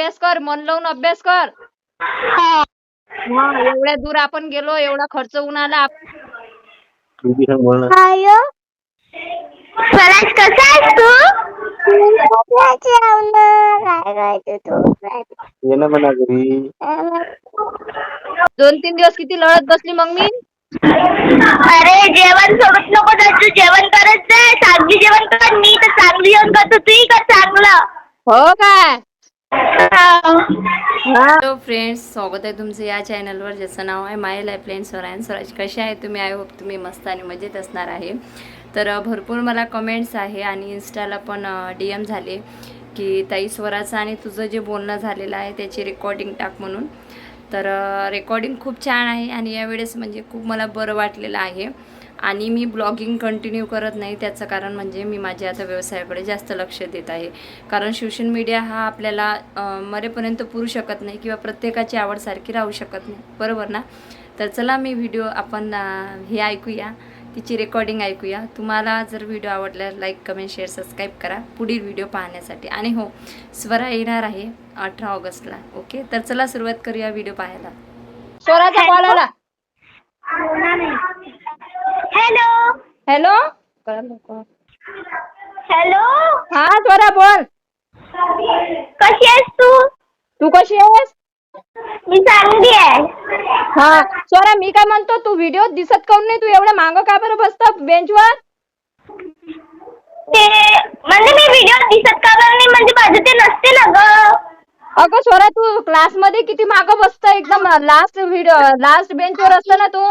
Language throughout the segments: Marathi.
अभ्यास कर मन लावून अभ्यास कर. हा. एवढ्या दूर आपण गेलो एवढा खर्च होऊन आला. दीदी संग बोल ना. हाय स्वराज कसा आहेस तू? काय करायचं तू ये ना म्हणा घरी. दोन तीन दिवस किती लढत बसली मग मी? अरे जेवण सोबत नको जायचं जेवण करत जाय चांगली जेवण कर. मी तर चांगली जेवण करतो. तूही कर चांगलं. हो काय. हॅलो फ्रेंड्स स्वागत आहे तुमचं या चॅनलवर ज्याचं नाव आहे माय लाईफ लाईन स्वरायन स्वराज कसे आहे तुम्ही? आय होप तुम्ही मस्त आणि मजेत असणार आहे. तर भरपूर मला कमेंट्स आहे आणि इन्स्टाला पण डी एम झाले की ताई स्वराचं आणि तुझं जे बोलणं झालेलं आहे त्याची रेकॉर्डिंग टाक म्हणून. तर रेकॉर्डिंग खूप छान आहे आणि यावेळेस म्हणजे खूप मला बरं वाटलेलं आहे. आणि मी ब्लॉगिंग कंटिन्यू करत नाही त्याचं कारण म्हणजे मी माझ्या आता व्यवसायाकडे जास्त लक्ष देत आहे. कारण सोशल मीडिया हा आपल्याला मरेपर्यंत पुरू शकत नाही किंवा प्रत्येकाची आवडसारखी राहू शकत नाही. बरोबर ना? तर चला मी व्हिडिओ आपण हे ऐकूया. तिची रेकॉर्डिंग ऐकूया. तुम्हाला जर व्हिडिओ आवडला लाईक कमेंट शेअर सबस्क्राईब करा. पुढील व्हिडिओ पाहण्यासाठी. आणि हो स्वरा येणार आहे अठरा ऑगस्टला. ओके? तर चला सुरुवात करूया व्हिडिओ पाहायला. स्वराचा कॉल आला हॅलो हॅलो हॅलो हा स्वरा बोल। कशी आहेस तू? तू कशी आहेस? मी चांगली आहे. हा स्वरा मी काय म्हणतो तू व्हिडिओ दिसत काऊन नाही? तू एवढ्या मागं का बरं बसतं बेंचवर ते म्हणजे मी व्हिडिओ दिसत का बरं नाही? म्हणजे माझं ते नसते ना ग. अगं स्वरा तू क्लास मध्ये किती मागं बसत? एकदम लास्ट व्हिडिओ लास्ट बेंचवर असतं ना तू?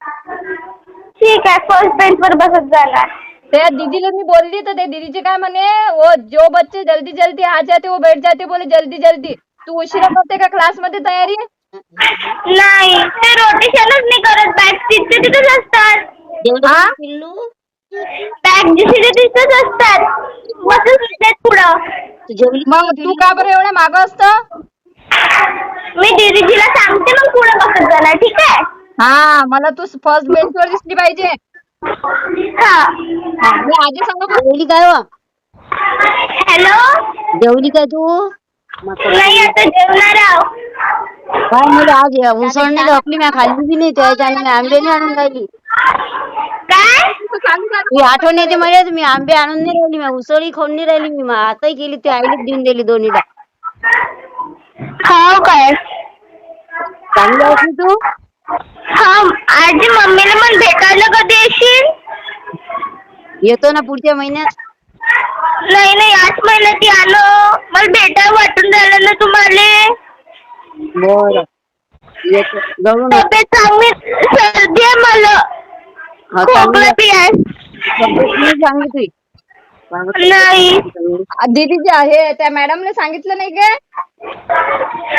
ठीक आहे फर्स्ट बेंच वर बसत जाणार. त्या दीदीला मी बोलली तर ते दीदीचे काय म्हणे वो जो बच्चे जल्दी जल्दी आ जाते वो बैठ जाते बोले जल्दी जल्दी. तू उशिरा करते का क्लासमध्ये तयारी? नाही ते रोटेशनच नाही करत बॅग तिथे तिथेच असतात. हा बॅग जिथे तिथेच असतात पुढं. मग तू का बरं एवढ्या मागं असतं? मी दीदीजीला सांगते मग पुढे बसत जाणार ठीक आहे? हा मला तू फर्स्ट बेंचवर दिसली पाहिजे. हा. मी आधी सांगू का? जेवली काय व हॅलो? जेवली काय तू? नाही आता जेवणार आहो. काय म्हणजे आज उसळ नाही आपली मी खाल्ली बी नाही त्याच्याने मी आंबे नाही आणून राहिली. काय? तू सांगू का? मी आठवण येते मला मी आंबे आणून नाही राहिली मी उसळी खाऊन नाही राहिली मी आताही केली ती आईला देऊन दिली दोन्हीला. हो काय? चांगली आहेस ना तू? हा आजी मम्मीला पण भेटायला कधी येशील? येतो ना पुढच्या महिन्यात. नाही नाही आज महिन्यात आलो मला भेटायला वाटून राहिलं ना तुम्हाला. बर. येतो. तब्येत चांगली सर्दी आहे मला. हा, खोकला चांगली बी आहे. तब्येत नाही चांगली तुझी. नाही. दीदीजी आहे त्या मॅडमने सांगितलं नाही का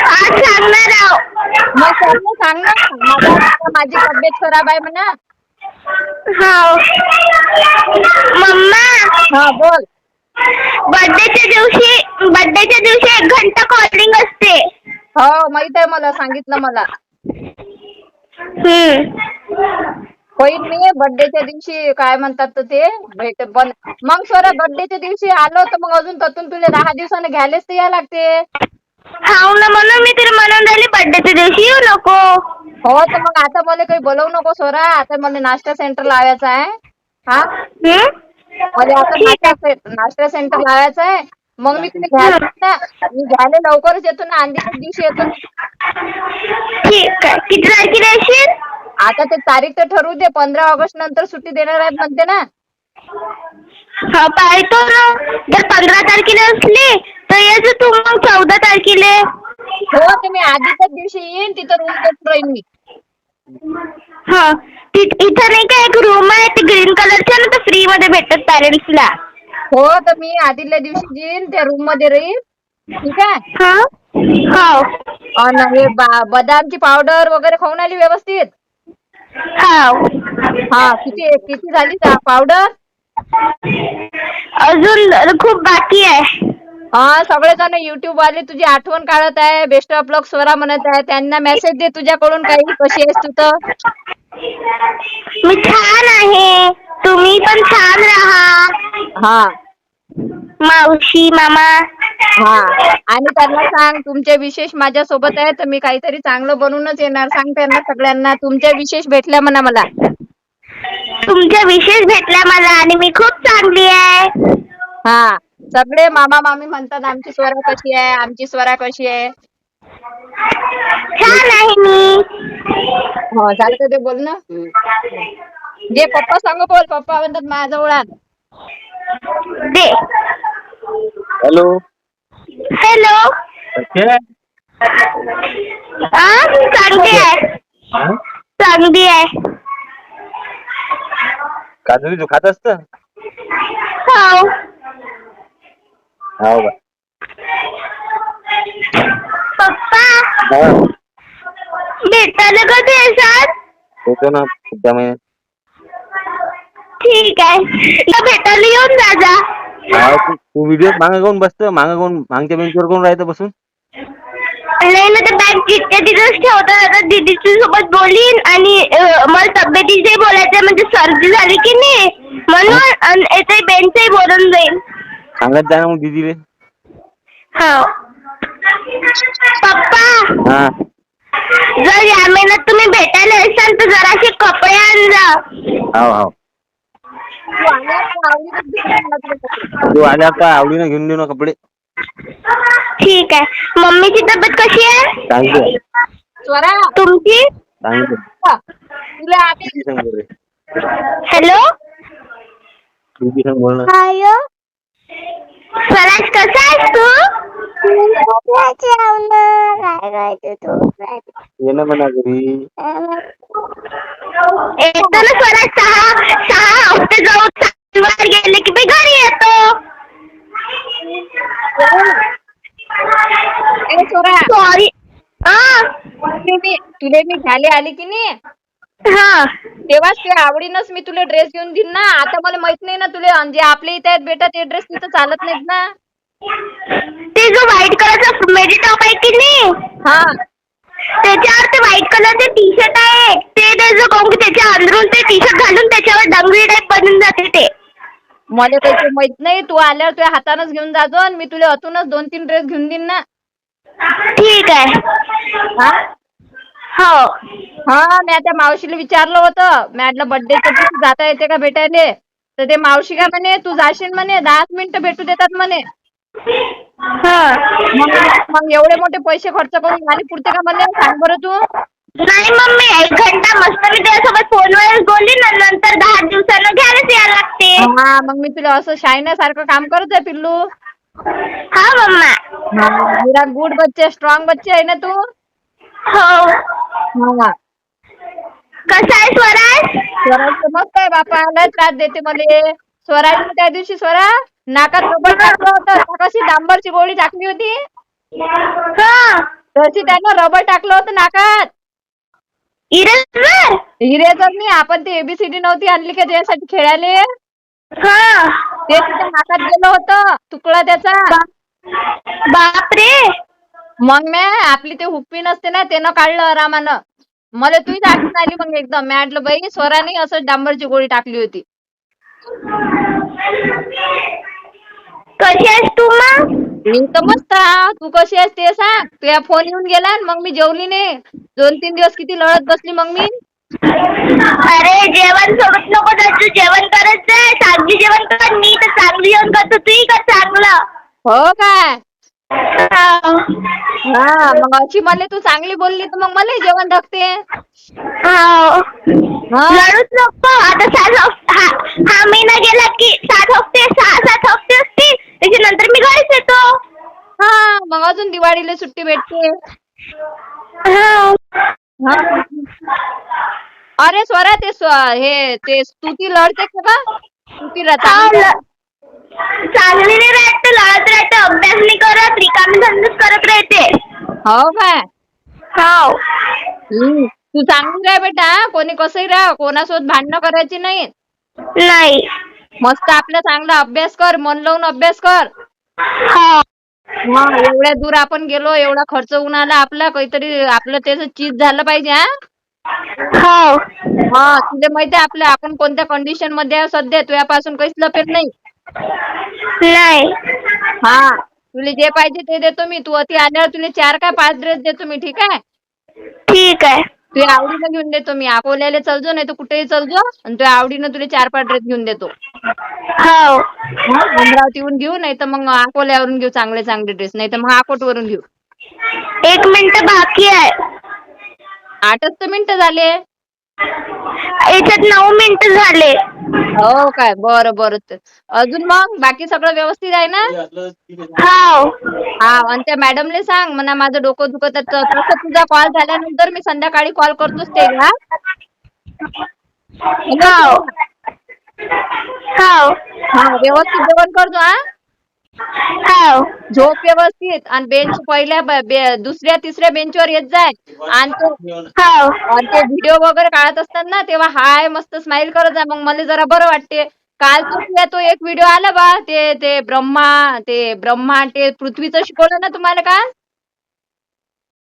आज सांगणार आहो. मग सांग. ना माझा- माझी तब्येत खराब आहे म्हणा. हो मम्मा. हा बोल. बर्थडेच्या दिवशी बर्थडेच्या दिवशी एक घंटा कॉलिंग असते. हो माहीत आहे मला सांगितलं मला. हम्म. होईल मी बर्थडेच्या दिवशी काय म्हणतात ते भेट बन मग सर बर्थडेच्या दिवशी आलो तर मग अजून ततून तुला दहा दिवसाने घ्यायलाच तर या लागते. हाव ना म्हणून मी तिला म्हणून राहिली बर्थडेच्या दिवशी येऊ नको. हो तर मग आता मला काही बोलवू नको सोरा. आता मला नाश्ता सेंटर लावायचा आहे. हा? हम्म? मला आता नाश्ता से- नाश्ता सेंटर लावायचा आहे. मग मी तुला घ्यायला ना. मी घ्यायला लवकरच येतो ना. आंधीच्या दिवशी येतो. ठीक आहे. किती तारखेला येशील? आता ते तारीख तर ठरवू दे पंधरा ऑगस्ट नंतर सुट्टी देणार आहेत म्हणते ना. हा पाहतो ना. जर पंधरा तारखेला असली तर यायचं तू मग चौदा तारखेला. हो तर मी आधीच्याच दिवशी येईन तिथं रूम करून राहीन मी. हा ति- इथं नाही का एक रूम आहे ते ग्रीन कलरच्या ना तर फ्री मध्ये भेटतात पॅरेंट्सला हो तर मी आधीच्या दिवशी येईन त्या रूममध्ये राहीन. ठीक आहे? हा हो. आणि हे बा- बदामची पावडर वगैरे खाऊन आली व्यवस्थित? हो. हा किती किती झाली पावडर? अजून खूप बाकी आहे. हा सगळेजण युट्यूब वाले तुझी आठवण काढत आहे बेस्ट ऑफ लक स्वरा म्हणत आहे त्यांना मेसेज दे तुझ्याकडून काही कशी आहेस तू तर? मी छान आहे. तुम्ही पण छान राहा. हा. मावशी मामा. हा आणि त्यांना सांग तुमचे विशेष माझ्या सोबत आहे तर मी काहीतरी चांगलं बनवूनच येणार. सांग त्यांना सगळ्यांना तुमच्या विशेष भेटल्या म्हणा मला. तुमच्या विशेष भेटला मला आणि मी खूप चांगली आहे. हा सगळे मामा मामी म्हणतात आमची स्वरा कशी आहे आमची स्वरा कशी आहे. छान आहे मी. हो झालं का ते बोल ना. जे पप्पा सांग बोल पप्पा म्हणतात माझ्याजवळ आण. दे. हॅलो. हॅलो. हा. चांगली आहे? चांगली आहे. काजळी तू खात असत? हो. हो का? पप्पा. हा. भेटायला कधी येतात येतो ना पुढच्या महिन्यात. ठीक आहे. भेटायला येऊन जा जा. हा, तू- तू व्हिडिओ मागं कोण बसतं मागं कोण मागच्या बेंचवर कोण राहतं बसून? नाही ना ते बॅग जितक्या तिथंच ठेवतात आता दीदीच्या सोबत बोलीन आणि अं, मला तब्येतीचंही बोलायचं म्हणजे सर्दी झाली की नाही? म्हणून आणि याचंही बेनचंही बोलून जाईल सांगत जा ना मग दीदीले. हो. पप्पा. हा. जर या महिन्यात तुम्ही भेटायला असाल तर जराशे कपडे आण जा. हो हो. तू आल्या का आवडीनं घेऊन देऊ ना कपडे. ठीक आहे. मम्मीची तब्येत कशी आहे? स्वरा तुमची. तुला संग. हॅलो? दीदी संग बोल ना. हायो? स्वराज कसा आहेस तू? ये ना म्हणा घरी. येतो ना स्वराज सहा सहा हप्ते जाऊ वर गेले की मी घरी येतो ए स्वरा सॉरी हा तुले मी घ्यायला आली की नाही? हा. तेव्हाच ते आवडीनच मी तुला ड्रेस घेऊन देईन ना. आता मला माहीत नाही ना तुला. जे आपल्या इथे आहेत बेटा ते ड्रेस तिथं चालत नाहीत ना. ते जो व्हाईट कलरचा मेडी टॉप आहे की नाही? हा. त्याच्यावर ते व्हाईट कलरचे टी शर्ट आहे ते त्याचं काहून की त्याच्या अंदरून ते टी शर्ट घालून त्याच्यावर डंगरी टाईप बनून जाते ते. मला काही ते माहीत नाही. तू आल्यावर तुझ्या हातानच घेऊन आणि मी तुला अतूनच दोन तीन ड्रेस घेऊन देईन ना. ठीक आहे. हा? हो. हा मी त्या मावशीला विचारलं होतं. मी म्हटलं बर्थडेच्या दिवशी जाता येते का भेटायले? तर ते मावशी काय म्हणे तू जाशील म्हणे दहाच मिनिटं भेटू देतात म्हणे. हा. मग मग एवढे मोठे पैसे खर्च करून झाले पुरते का मला सांग बरं तू. नाही मम्मी एक घंटा मस्त मी त्याच्यासोबत फोनवर बोलली ना नंतर दहा दिवसानं घ्यायलाच यायला लागते. हा मग मी तुला असं शायण्यासारखं काम करत आहे पिल्लू. हा मम्मा. गुड बच्चे स्ट्रॉंग बच्चे आहे ना तू? हो. हा. कसा आहे स्वराज? स्वराज तर मस्त आहे बापा. लय त्रास देते मला. स्वराज त्या दिवशी स्वरा नाकात रबर टाकलं होतं. तर कशी डांबरची गोळी टाकली होती. हा. तशी त्यानं रबर टाकलं होतं नाकात. इरेजर? हिरेचं मी आपण ती एबीसीडी नव्हती आणली का त्याच्यासाठी खेळायला? हा. ते तिच्या नाकात गेलं होतं तुकडा त्याचा. बापरे. मग मी आपली ते हुप्पी नसते ना त्यानं काढलं आरामानं. मला तुझी आठवण आली मग एकदम मी म्हटलं बाई स्वराने असं डांबरची गोळी टाकली होती. कशी आहेस तू मग? मी तर मस्त. तू कशी आहेस ते सांग. तुझ्या फोन येऊन गेला आणि मग मी जेवली नाही दोन तीन दिवस किती लढत बसली मग मी. अरे जेवण सोडत नको तू जेवण करत जाय चांगली जेवण कर. मी तर चांगली जेवण करतो. तूही कर चांगलं. हो काय? हो. हा मग अशी मला तू चांगली बोलली तर मग मला जेवण धकते हो. लढूच नको आता सात हफ- हा हा महिना गेला की सात हफ्ते सहा सात हफ्ते असते त्याच्यानंतर मी घरीच येतो हा मग अजून दिवाळीला सुट्टी भेटते हो. हा. अरे स्वरा ते स्व- हे ते स्तुती लढते का? स्तुतीला हो, चांगली ल- चांगली नाही राहते लढत राहते अभ्यास नाही करत रिकामी धंदेच करत राहते. हो काय? हो हम्म. तू चांगली राह बेटा कोणी कसंही राह कोणासोबत भांडणं करायची नाही. नाही. मस्त आपला चांगला अभ्यास कर मन लावून अभ्यास कर. हो. हा एवढ्या दूर आपण गेलो एवढा खर्च होऊन आला आपला काहीतरी आपलं त्याचं चीज झालं पाहिजे हा? हो. हा तुला माहिती आहे आपलं आपण कोणत्या कंडिशनमध्ये आहे सध्या तुझ्यापासून काहीच लपेट नाही. नाही. हा तुला जे पाहिजे ते देतो मी. तू अति आल्यावर तुला चार काय पाच ड्रेस देतो मी ठीक आहे? ठीक आहे. तुझ्या आवडीनं घेऊन देतो मी. अकोल्याला चलजो नाही तर कुठेही चलजो आणि तुझ्या आवडीनं तुला चार पाच ड्रेस घेऊन देतो. हो. हा, अमरावतीहून घेऊ नाही तर मग अकोल्यावरून घेऊ चांगले चांगले ड्रेस नाही तर मग अकोटवरून घेऊ. एक मिनिट बाकी आहे. आठच तर मिनिटं झाले. याच्यात नऊ मिनिट झाले. हो काय? बरं बरं. तर. अजून मग? बाकी सगळं व्यवस्थित आहे ना? हो हा आणि त्या मॅडमले सांग. म्हणा माझं डोकं दुखत आहे. तर तसं तुझा कॉल झाल्यानंतर मी संध्याकाळी कॉल करतोच ते हा हो हो हा व्यवस्थित जेवण करतो हा? हो झोप व्यवस्थित आणि बेंच पहिल्या ब- बे- दुसऱ्या तिसऱ्या बेंचवर येत जाय. आणि तो हो आणि ते व्हिडिओ वगैरे काढत असतात ना तेव्हा हाय मस्त स्माइल करत जा. मग मला जरा बरं वाटते. काल तो तुझ्या तो एक व्हिडिओ आला बा. ते ते ब्रह्मा ते ब्रह्मा ते पृथ्वीचं शिकवलं ना तुम्हाला काल?